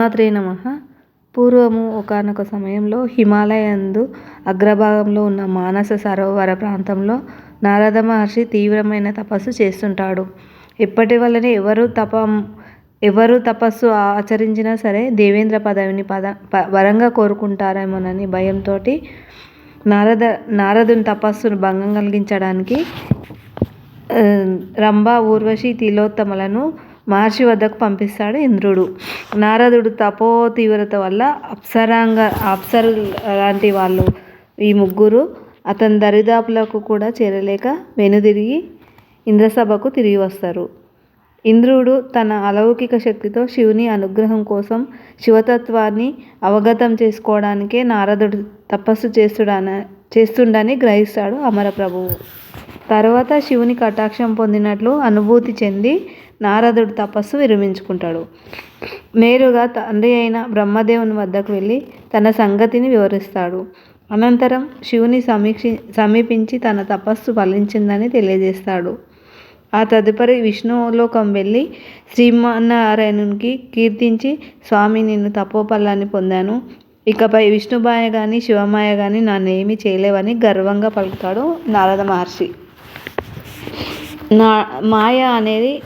శ్రీమాత్రే నమ పూర్వము ఒకానొక సమయంలో హిమాలయందు అగ్రభాగంలో ఉన్న మానస సరోవర ప్రాంతంలో నారద మహర్షి తీవ్రమైన తపస్సు చేస్తుంటాడు. ఇప్పటి వల్లనే ఎవరు తపం ఎవరు తపస్సు ఆచరించినా సరే దేవేంద్ర పదవిని పద వరంగా కోరుకుంటారేమోనని భయంతోటి నారద నారదుని తపస్సును భంగం కలిగించడానికి రంభ, ఊర్వశి, తిలోత్తమలను మహర్షి వద్దకు పంపిస్తాడు ఇంద్రుడు. నారదుడు తపో తీవ్రత వల్ల అప్సరాంగ అప్సర్ లాంటి వాళ్ళు ఈ ముగ్గురు అతని దరిదాపులకు కూడా చేరలేక వెనుదిరిగి ఇంద్రసభకు తిరిగి వస్తారు. ఇంద్రుడు తన అలౌకిక శక్తితో శివుని అనుగ్రహం కోసం శివతత్వాన్ని అవగతం చేసుకోవడానికే నారదుడు తపస్సు చేస్తుండని గ్రహిస్తాడు అమరప్రభువు. తర్వాత శివుని కటాక్షం పొందినట్లు అనుభూతి చెంది నారదుడు తపస్సు విరమించుకుంటాడు. నేరుగా తండ్రి అయిన బ్రహ్మదేవుని వద్దకు వెళ్ళి తన సంగతిని వివరిస్తాడు. అనంతరం శివుని సమీపించి తన తపస్సు ఫలించిందని తెలియజేస్తాడు. ఆ తదుపరి విష్ణులోకం వెళ్ళి శ్రీమన్నారాయణునికి కీర్తించి స్వామి నేను తపోపల్లాన్ని పొందాను. ఇకపై విష్ణుమాయగాని, శివమాయగాని నన్ను ఏమీ చేయలేవని గర్వంగా పలుకుతాడు నారద మహర్షి. నా మాయ అనేది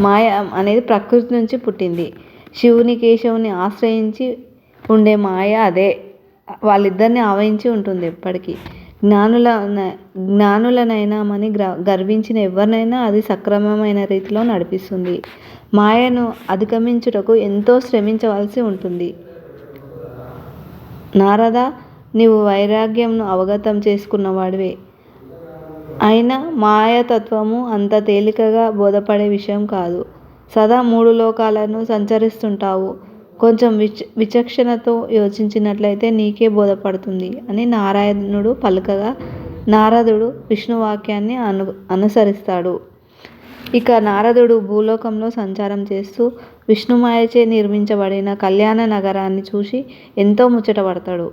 మాయ అనేది ప్రకృతి నుంచి పుట్టింది. శివుని, కేశవుని ఆశ్రయించి ఉండే మాయ అదే వాళ్ళిద్దరిని ఆవహించి ఉంటుంది ఎప్పటికీ. జ్ఞానుల జ్ఞానులనైనా మని గర్వించిన ఎవరినైనా అది సక్రమమైన రీతిలో నడిపిస్తుంది. మాయను అధిగమించుటకు ఎంతో శ్రమించవలసి ఉంటుంది. నారద నీవు వైరాగ్యంను అవగతం చేసుకున్నవాడివే. అయినా మాయతత్వము అంత తేలికగా బోధపడే విషయం కాదు. సదా మూడు లోకాలను సంచరిస్తుంటావు. కొంచెం విచక్షణతో యోచించినట్లయితే నీకే బోధపడుతుంది అని నారాయణుడు పలుకగా నారదుడు విష్ణు వాక్యాన్ని అను అనుసరిస్తాడు. ఇక నారదుడు భూలోకంలో సంచారం చేస్తూ విష్ణుమాయచే నిర్మించబడిన కళ్యాణ నగరాన్ని చూసి ఎంతో ముచ్చటపడతాడు.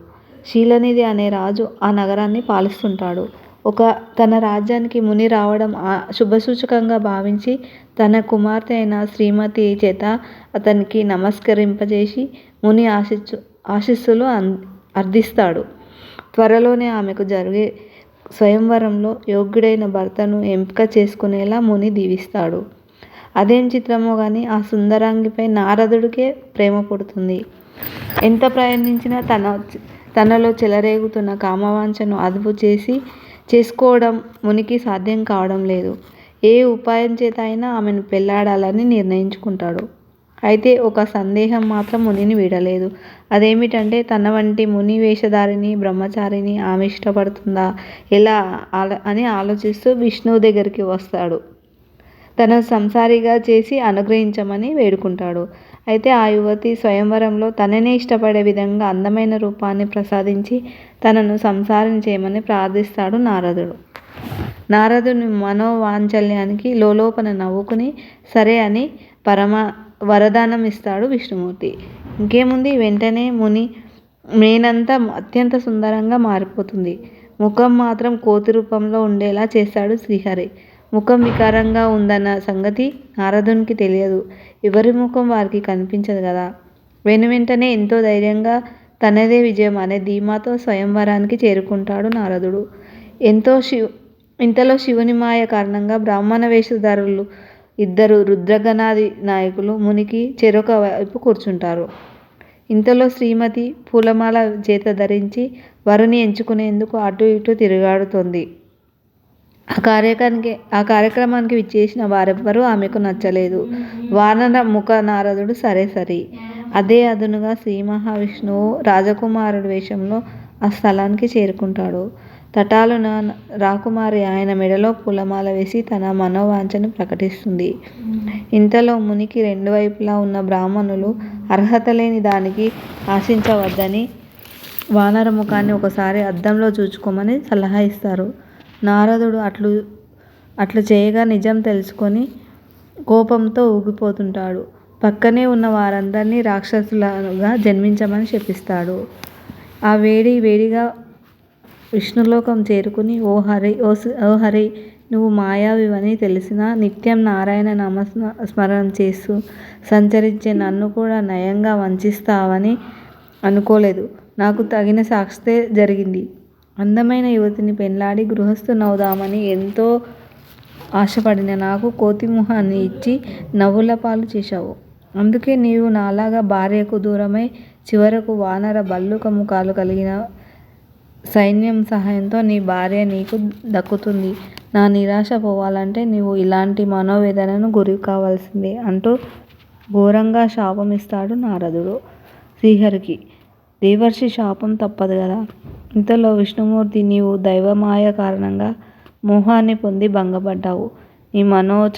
శీలనిధి అనే రాజు ఆ నగరాన్ని పాలిస్తుంటాడు. ఒక తన రాజ్యానికి ముని రావడం శుభసూచకంగా భావించి తన కుమార్తె అయిన శ్రీమతి చేత అతనికి నమస్కరింపజేసి ముని ఆశీస్సులు అర్ధిస్తాడు. త్వరలోనే ఆమెకు జరిగే స్వయంవరంలో యోగ్యుడైన భర్తను ఎంపిక చేసుకునేలా ముని దీవిస్తాడు. అదేం చిత్రమో కానీ ఆ సుందరాంగిపై నారదుడికే ప్రేమ పుడుతుంది. ఎంత ప్రయత్నించినా తనలో చెలరేగుతున్న కామవాంఛను అదుపు చేసి చేసుకోవడం మునికి సాధ్యం కావడం లేదు. ఏ ఉపాయం చేత అయినా ఆమెను పెళ్ళాడాలని నిర్ణయించుకుంటాడు. అయితే ఒక సందేహం మాత్రం మునిని వీడలేదు. అదేమిటంటే తన వంటి ముని వేషధారిణి బ్రహ్మచారిని ఆమె ఇష్టపడుతుందా ఎలా అని ఆలోచిస్తూ విష్ణువు దగ్గరికి వస్తాడు. తనను సంసారిగా చేసి అనుగ్రహించమని వేడుకుంటాడు. అయితే ఆ యువతి స్వయంవరంలో తననే ఇష్టపడే విధంగా అందమైన రూపాన్ని ప్రసాదించి తనను సంసారిని చేయమని ప్రార్థిస్తాడు నారదుడు. నారదుని మనోవాంఛల్యానికి లోలోపన నవ్వుకుని సరే అని వరదానం ఇస్తాడు విష్ణుమూర్తి. ఇంకేముంది వెంటనే ముని మేనంతా అత్యంత సుందరంగా మారిపోతుంది. ముఖం మాత్రం కోతి రూపంలో ఉండేలా చేస్తాడు శ్రీహరి. ముఖం వికారంగా ఉందన్న సంగతి నారదునికి తెలియదు. ఎవరి ముఖం వారికి కనిపించదు కదా వెను వెంటనే ఎంతో ధైర్యంగా తనదే విజయం అనే ధీమాతో స్వయంవరానికి చేరుకుంటాడు నారదుడు. ఇంతలో శివుని మాయ కారణంగా బ్రాహ్మణ వేషధారులు ఇద్దరు రుద్రగణాది నాయకులు మునికి చెరొక వైపు కూర్చుంటారు. ఇంతలో శ్రీమతి పూలమాల చేత ధరించి వరుని ఎంచుకునేందుకు అటూ ఇటూ తిరుగాడుతోంది. ఆ కార్యక్రమానికి విచ్చేసిన వారెవ్వరూ ఆమెకు నచ్చలేదు. వానర ముఖ నారదుడు సరే సరి. అదే అదునుగా శ్రీ మహావిష్ణువు రాజకుమారుడి వేషంలో ఆ స్థలానికి చేరుకుంటాడు. తటాలున రాకుమారి ఆయన మెడలో పూలమాల వేసి తన మనోవాంఛను ప్రకటిస్తుంది. ఇంతలో మునికి రెండు వైపులా ఉన్న బ్రాహ్మణులు అర్హత లేని దానికి ఆశించవద్దని వానర ముఖాన్ని ఒకసారి అద్దంలో చూచుకోమని సలహా ఇస్తారు. నారదుడు అట్లు చేయగా నిజం తెలుసుకొని కోపంతో ఊగిపోతుంటాడు. పక్కనే ఉన్న వారందరినీ రాక్షసులుగా జన్మించమని శపిస్తాడు. ఆ వేడి వేడిగా విష్ణులోకం చేరుకుని ఓ హరి ఓ ఓ హరి నువ్వు మాయావివని తెలిసినా నిత్యం నారాయణ నామ స్మరణం చేస్తూ సంచరించే నన్ను కూడా నయంగా వంచిస్తావని అనుకోలేదు. నాకు తగిన సాక్షితే జరిగింది. అందమైన యువతిని పెళ్ళాడి గృహస్థునవుదామని ఎంతో ఆశపడిన నాకు కోతిమొహాన్ని ఇచ్చి నవ్వులపాలు చేశావు. అందుకే నీవు నాలాగా భార్యకు దూరమై చివరకు వానర బల్లుక ముఖాలు కలిగిన సైన్యం సహాయంతో నీ భార్య నీకు దక్కుతుంది. నా నిరాశ పోవాలంటే నీవు ఇలాంటి మనోవేదనను గురి కావాల్సిందే అంటూ ఘోరంగా శాపం ఇస్తాడు నారదుడు శ్రీహరికి. దేవర్షి శాపం తప్పదు కదా ఇంతలో విష్ణుమూర్తి నీవు దైవమాయ కారణంగా మోహాన్ని పొంది భంగపడ్డావు. నీ మనోచ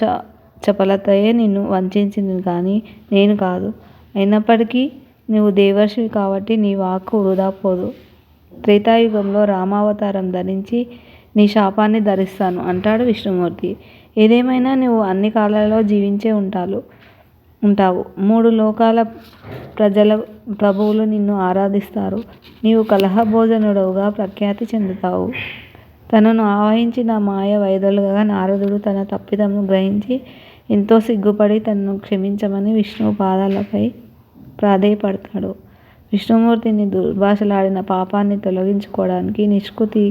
చపలతయే నిన్ను వంచింది కానీ నేను కాదు. అయినప్పటికీ నీవు దేవర్షివి కాబట్టి నీ వాక్కు వృధా పోదు. త్రేతాయుగంలో రామావతారం ధరించి నీ శాపాన్ని ధరిస్తాను అంటాడు విష్ణుమూర్తి. ఏదేమైనా నువ్వు అన్ని కాలాలలో జీవించే ఉంటావు. ఉంటావు మూడు లోకాల ప్రజల ప్రభువులు నిన్ను ఆరాధిస్తారు. నీవు కలహభోజనుడవుగా ప్రఖ్యాతి చెందుతావు. తనను ఆవహించిన మాయ వైదొలగగా నారదుడు తన తప్పిదమును గ్రహించి ఎంతో సిగ్గుపడి తనను క్షమించమని విష్ణువు పాదాలపై ప్రాధేయపడతాడు. విష్ణుమూర్తిని దుర్భాషలాడిన పాపాన్ని తొలగించుకోవడానికి నిష్కృతి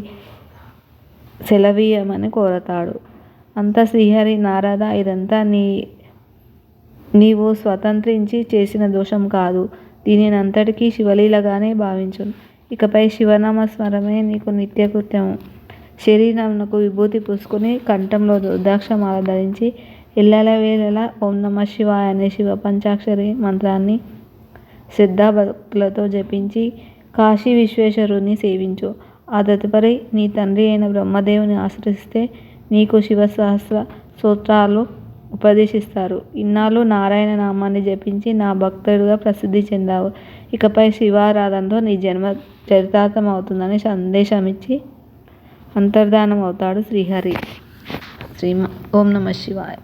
సెలవీయమని కోరతాడు. అంత శ్రీహరి నారద ఇదంతా నీ నీవు స్వతంత్రించి చేసిన దోషం కాదు. దీనినంతటినీ శివలీలగానే భావించు. ఇకపై శివనామ శివనామస్మరణమే నీకు నిత్యకృత్యము. శరీరమునకు విభూతి పూసుకుని కంఠంలో రుద్రాక్షమాల ధరించి ఎల్లవేళలా ఓం నమ శివాయ అనే శివ పంచాక్షరి మంత్రాన్ని శ్రద్ధాభక్తులతో జపించి కాశీ విశ్వేశ్వరుని సేవించు. ఆ తదుపరి నీ తండ్రి అయిన బ్రహ్మదేవుని ఆశ్రయిస్తే నీకు శివసహస్ర స్తోత్రాలు ఉపదేశిస్తారు. ఇన్నాళ్ళు నారాయణ నామాన్ని జపించి నా భక్తుడుగా ప్రసిద్ధి చెందావు. ఇకపై శివారాధనతో నీ జన్మ చరితార్థం అవుతుందని సందేశమిచ్చి అంతర్ధానమవుతాడు శ్రీహరి. ఓం నమఃశివాయ